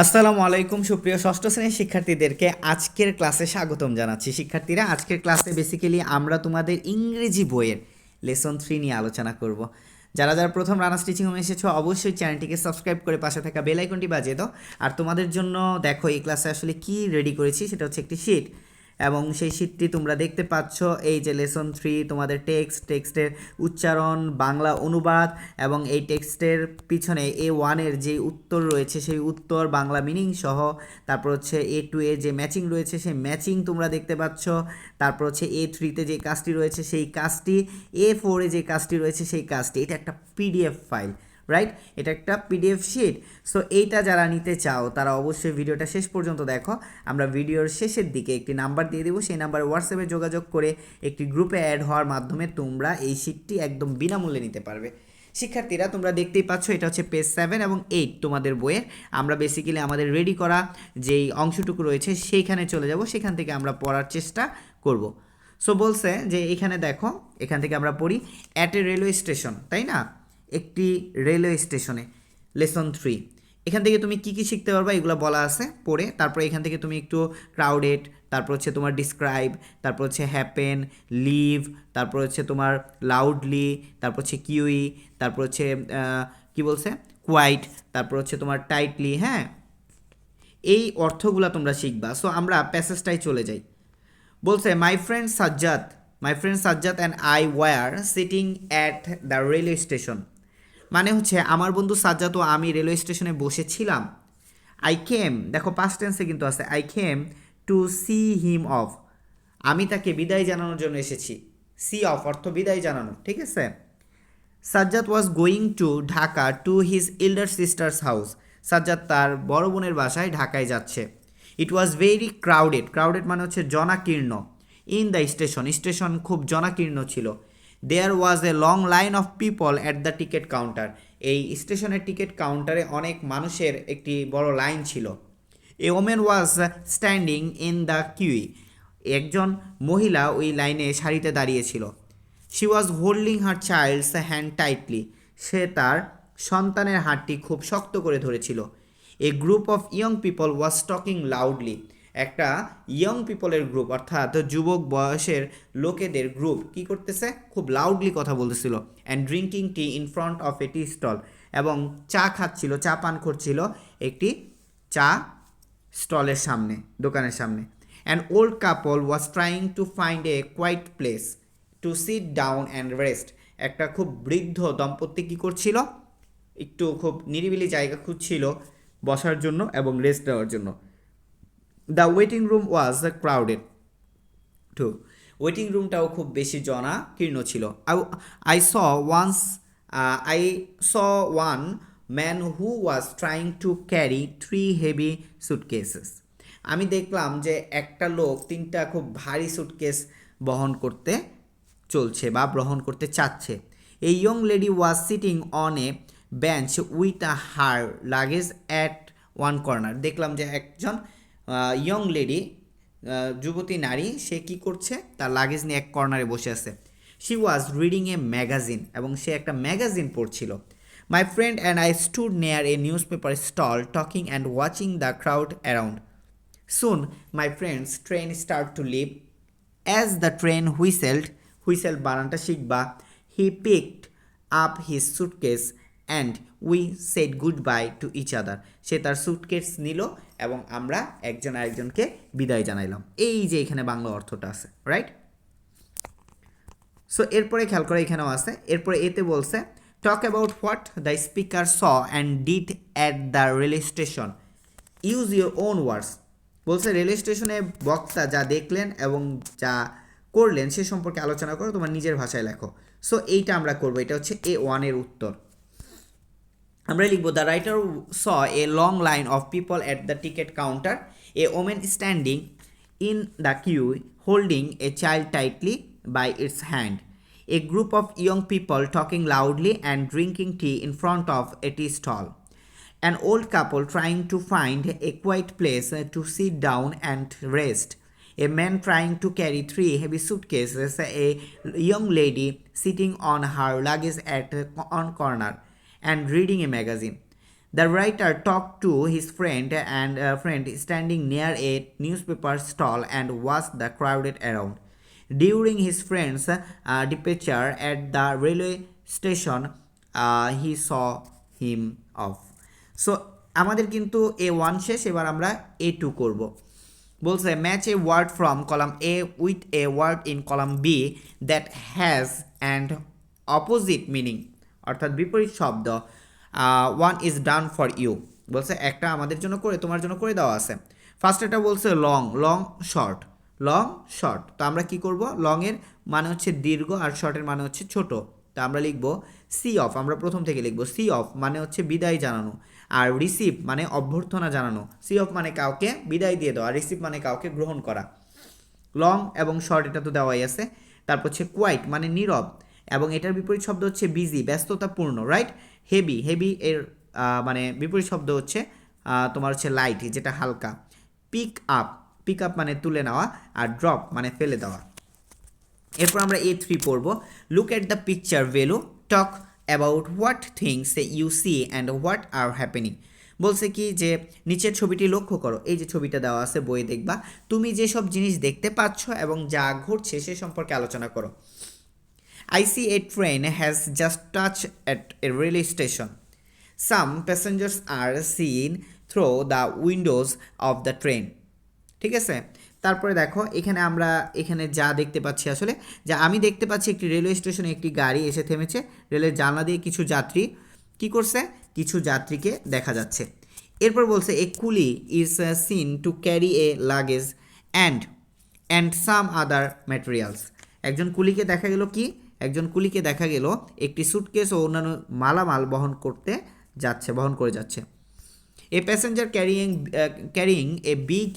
আসসালামু আলাইকুম, সুপ্রিয় ষষ্ঠ শ্রেণির শিক্ষার্থীদেরকে আজকের ক্লাসে স্বাগতম জানাচ্ছি। শিক্ষার্থীরা, আজকের ক্লাসে বেসিক্যালি আমরা তোমাদের ইংরেজি বইয়ের লেসন থ্রি নিয়ে আলোচনা করব। যারা যারা প্রথম রানা স্টিচিং হোমে এসেছ, অবশ্যই চ্যানেলটিকে সাবস্ক্রাইব করে পাশে থাকা বেল আইকনটি বাজিয়ে দাও। আর তোমাদের জন্য দেখো, এই ক্লাসে আসলে কি রেডি করেছি, সেটা হচ্ছে একটি শিট এবং সেই শীটটি তোমরা দেখতে পাচ্ছ। এই যে লেসন থ্রি, তোমাদের টেক্সট, টেক্সটের উচ্চারণ, বাংলা অনুবাদ এবং এই টেক্সটের পিছনে এ ওয়ানের যে উত্তর রয়েছে, সেই উত্তর, বাংলা মিনিং সহ, তারপর হচ্ছে এ টু এ যে ম্যাচিং রয়েছে, সেই ম্যাচিং তোমরা দেখতে পাচ্ছ। তারপর হচ্ছে এ থ্রিতে যে কাজটি রয়েছে, সেই কাজটি, এ ফোরে যে কাজটি রয়েছে, সেই কাজটি। এটা একটা পিডিএফ ফাইল। রাইট এটা একটা পিডিএফ শিট সো এইটা যারা নিতে চাও, তারা অবশ্যই ভিডিওটা শেষ পর্যন্ত দেখো। আমরা ভিডিওর শেষের দিকে একটি নাম্বার দিয়ে দেবো। সেই নাম্বারে হোয়াটসঅ্যাপে যোগাযোগ করে একটি গ্রুপে অ্যাড হওয়ার মাধ্যমে তোমরা এই শিটটি একদম বিনামূল্যে নিতে পারবে। শিক্ষার্থীরা, তোমরা দেখতেই পাচ্ছ, এটা হচ্ছে পেজ সেভেন এবং এইট তোমাদের বইয়ের। আমরা বেসিক্যালি আমাদের রেডি করা যেই অংশটুকু রয়েছে, সেইখানে চলে যাব। সেখান থেকে আমরা পড়ার চেষ্টা করব। সো বলছে যে এখানে দেখো, এখান থেকে আমরা পড়ি অ্যাট এ রেলওয়ে স্টেশন তাই না? একটি রেলওয়ে স্টেশনে, লেসন থ্রি। এখান থেকে তুমি কি কি শিখতে পারবা এগুলো বলা আছে পড়ে। তারপর এখান থেকে তুমি একটু ক্রাউডেড তারপর হচ্ছে তোমার ডিসক্রাইব তারপর হচ্ছে হ্যাপেন লিভ তারপর হচ্ছে তোমার লাউডলি তারপর হচ্ছে কিউই তারপর হচ্ছে কি বলছে? কোয়াইট তারপর হচ্ছে তোমার টাইটলি হ্যাঁ? এই অর্থগুলো তোমরা শিখবা। সো আমরা প্যাসেজটাই চলে যাই। বলছে my friend Sajjad my friend Sajjad and I were sitting at the railway station মানে হচ্ছে আমার বন্ধু সাজ্জাদ আমি রেলওয়ে স্টেশনে বসেছিলাম। আই কেম দেখো পাস্ট টেন্সে কিন্তু আছে। I came to see him off আমি তাকে বিদায় জানানোর জন্য এসেছি। সি অফ অর্থ বিদায় জানানো, ঠিক আছে? Sajjad was going to Dhaka to his elder sister's house Sajjad তার বড় বোনের বাসায় ঢাকায় যাচ্ছে। It was very crowded crowded মানে হচ্ছে জনাকীর্ণ। ইন দ্য স্টেশন স্টেশন খুব জনাকীর্ণ ছিল। There was a long line of people at the ticket counter এই স্টেশনের টিকিট কাউন্টারে অনেক মানুষের একটি বড় লাইন ছিল। A women was standing in the queue একজন মহিলা ওই লাইনে সারিতে দাঁড়িয়েছিল she was holding her child's hand tightly সে তার সন্তানের হাতটি খুব শক্ত করে ধরেছিল। A group of young people was talking loudly একটা ইয়ং পিপলের গ্রুপ অর্থাৎ যুবক বয়সের লোকেদের গ্রুপ কি করতেছে? খুব লাউডলি কথা বলতেছিল and drinking tea in front of a tea stall এবং চা খাচ্ছিল, চা পান করছিল একটি চা স্টলের সামনে, দোকানের সামনে an old couple was trying to find a quiet place to sit down and rest একটা খুব বৃদ্ধ দম্পতি কী করছিল? একটু খুব নিরিবিলি জায়গা খুঁজছিল বসার জন্য এবং রেস্ট দেওয়ার জন্য। The waiting room was the crowded too waiting রুমটাও খুব বেশি জনাকীর্ণ ছিল। I saw once I saw one man who was trying to carry three heavy suitcases আমি দেখলাম যে একটা লোক তিনটা খুব ভারী সুটকেস বহন করতে চলছে বা গ্রহণ করতে চাচ্ছে। এই young lady was sitting on a bench with uh her luggage at one corner দেখলাম যে একজন ইয়ং লেডি যুবতী নারী সে কি করছে? তার লাগেজ নিয়ে এক কর্নারে বসে আছে। She was reading a magazine এবং সে একটা ম্যাগাজিন পড়ছিল। My friend and I stood near a newspaper stall talking and watching the crowd around Soon, my friend's train start to leave. As the train whistled, whistle বানানটা শিখবা। He picked up his suitcase and we said goodbye to each other. সে তার suitcase নিল এবং আমরা একজন আরেকজনকে বিদায় জানাইলাম। এই যে এখানে বাংলা অর্থটা আছে রাইট সো এরপরে খেয়াল করে এখানেও আছে। এরপরে এতে বলছে talk about what the speaker saw and did at the rail station use your own words বলছে রেলওয়ে স্টেশনে বক্তা যা দেখলেন এবং যা করলেন সে সম্পর্কে আলোচনা করো, তোমার নিজের ভাষায় লেখো। সো এইটা আমরা করব। এটা হচ্ছে এ ওয়ানের উত্তর। আমরা লিখবো the writer saw a long line of people at the ticket counter a women standing in the queue holding a child tightly by its hand a group of young people talking loudly and drinking tea in front of a tea stall an old couple trying to find a quiet place uh, to sit down and rest. A man trying to carry three heavy suitcases, a young lady sitting on her luggage at one corner And reading a magazine. The writer talk to his friend and friend standing near a newspaper stall and watch the crowded around during his friend's departure at the railway station he saw him off so আমাদের কিন্তু এ one শেষ, এবার আমরা এ two করব। বলছে match a word from column A with a word in column B that has and opposite meaning অর্থাৎ বিপরীত শব্দ one is done for you বলছে, একটা আমাদের জন্য করে, তোমার জন্য করে দেওয়া আছে। ফার্স্ট এটা বলছে long long short long short তো আমরা কি করব? লং এর মানে হচ্ছে দীর্ঘ আর শর্টের মানে হচ্ছে ছোট। তা আমরা লিখব সি অফ আমরা প্রথম থেকে লিখব সি অফ মানে হচ্ছে বিদায় জানানো। আর রিসিভ মানে অভ্যর্থনা জানানো। সি অফ মানে কাউকে বিদায় দিয়ে দেওয়া। রিসিভ মানে কাউকে গ্রহণ করা। লং এবং শর্ট এটা তো দেওয়াই আছে। তারপর হচ্ছে কোয়াইট মানে নীরব। এবং এটার বিপরীত শব্দ হচ্ছে বিজি ব্যস্ততাপূর্ণ রাইট হেভি হেভি এর মানে বিপরীত শব্দ হচ্ছে তোমার হচ্ছে লাইট যেটা হালকা। পিক আপ পিক আপ মানে তুলে নেওয়া আর ড্রপ মানে ফেলে দেওয়া। এরপর আমরা এ থ্রি পড়ব। Look at the picture value talk about what things you see and what are happening বলছে কি যে, নিচের ছবিটি লক্ষ্য করো। এই যে ছবিটা দেওয়া আছে, বইয়ে দেখবা। তুমি যেসব জিনিস দেখতে পাচ্ছ এবং যা ঘটছে সে সম্পর্কে আলোচনা করো। I see a train has just touched at a railway station. Some passengers are seen through the windows of the train. ঠিক আছে? তারপরে দেখো, এখানে আমরা, এখানে যা দেখতে পাচ্ছি আসলে, যা আমি দেখতে পাচ্ছি একটি রেলওয়ে স্টেশনে একটি গাড়ি এসে থেমেছে। রেলের জানলা দিয়ে কিছু যাত্রী কি করছে? কিছু যাত্রীকে দেখা যাচ্ছে। এরপর বলছে a coolie is seen to carry a luggage and and some other materials একজন কুলিকে দেখা গেল কি? একজন কুলিকে দেখা গেল একটি সুটকেস ও অন্যান্য মালামাল বহন করতে যাচ্ছে বহন করে যাচ্ছে carrying uh, carrying a big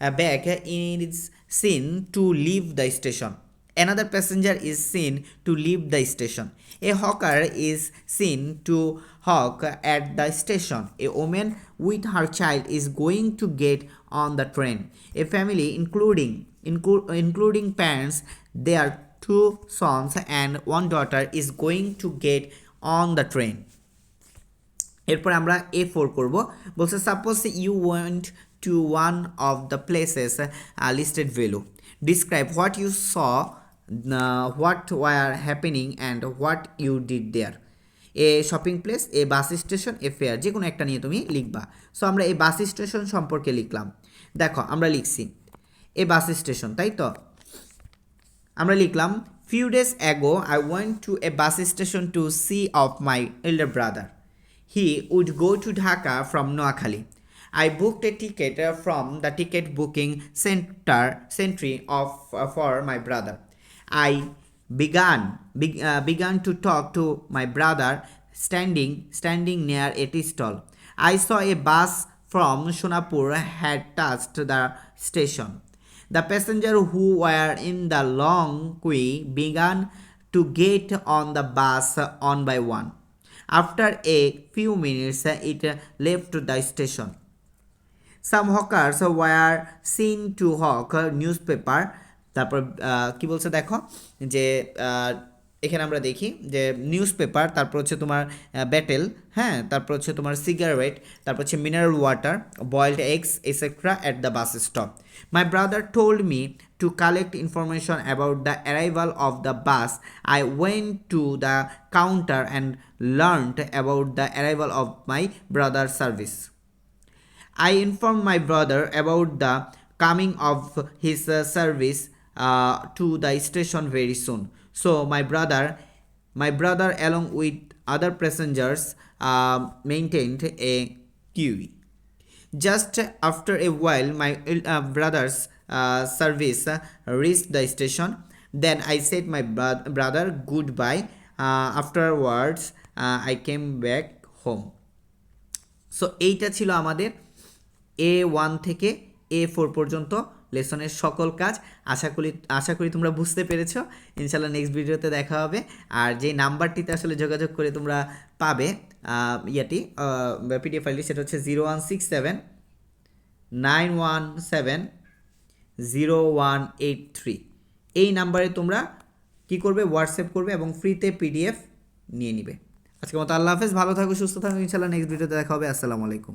uh, bag is seen to leave the station. Another passenger is seen to leave the station. A hawker is seen to hawk at the station. A woman with her child is going to get on the train. A family, including inclu- including parents, their two sons and one daughter, is going to get on the train. এরপর আমরা এ four করব। বলছে suppose you went to one of the places listed value describe what you saw what were happening and what you did there a shopping place a bus station a fair যে কোনো একটা নিয়ে তুমি লিখবা। So আমরা এই bus station সম্পর্কে লিখলাম। দেখো আমরা লিখছি। এ বাস স্টেশন তাই তো? আমরা লিখলাম few days ago I went to a bus station to see off my elder brother he would go to Dhaka from Noakhali I booked a ticket from the ticket booking centre sentry off for my brother I began beg, uh, began to talk to my brother standing standing near a tea stall i saw a bus from shonapur had touched the station the passenger who were in the long queue began to get on the bus one by one after a few minutes it left the station Some hawkers were seen to hawk newspaper তারপর কি বলছে দেখো যে এখানে আমরা দেখি যে news paper তারপর হচ্ছে তোমার ব্যাটেল হ্যাঁ তারপর হচ্ছে তোমার সিগারেট তারপর হচ্ছে mineral water boiled eggs etcetera at the bus stop my brother told me to collect information about the arrival of the bus I went to the counter and learned about the arrival of my brother service I inform my brother about the coming uh, service uh, to the station very soon. So my brother, my brother along with other passengers uh, maintained a queue. Just after a while, my uh, brother's uh, service uh, reached the station. Then I said my bro- brother goodbye. Uh, afterwards, uh, I came back home. So এইটা ছিল আমাদের এ one থেকে এ four পর্যন্ত লেসনের সকল কাজ। আশা করি আশা করি তোমরা বুঝতে পেরেছ। ইনশাল্লাহ নেক্সট ভিডিওতে দেখা হবে। আর যে নাম্বারটিতে আসলে যোগাযোগ করে তোমরা পাবে ইয়াটি পিডিএফ ফাইলটি সেটা হচ্ছে zero one six seven nine one seven zero one eight three এই নাম্বারে তোমরা কি করবে? হোয়াটসঅ্যাপ করবে এবং ফ্রিতে পিডিএফ নিয়ে নিবে। আজকে মতো আল্লাহ হাফেজ। ভালো থাকো, সুস্থ থাকো। ইনশাল্লাহ নেক্সট ভিডিওতে দেখা হবে। আসসালামু আলাইকুম।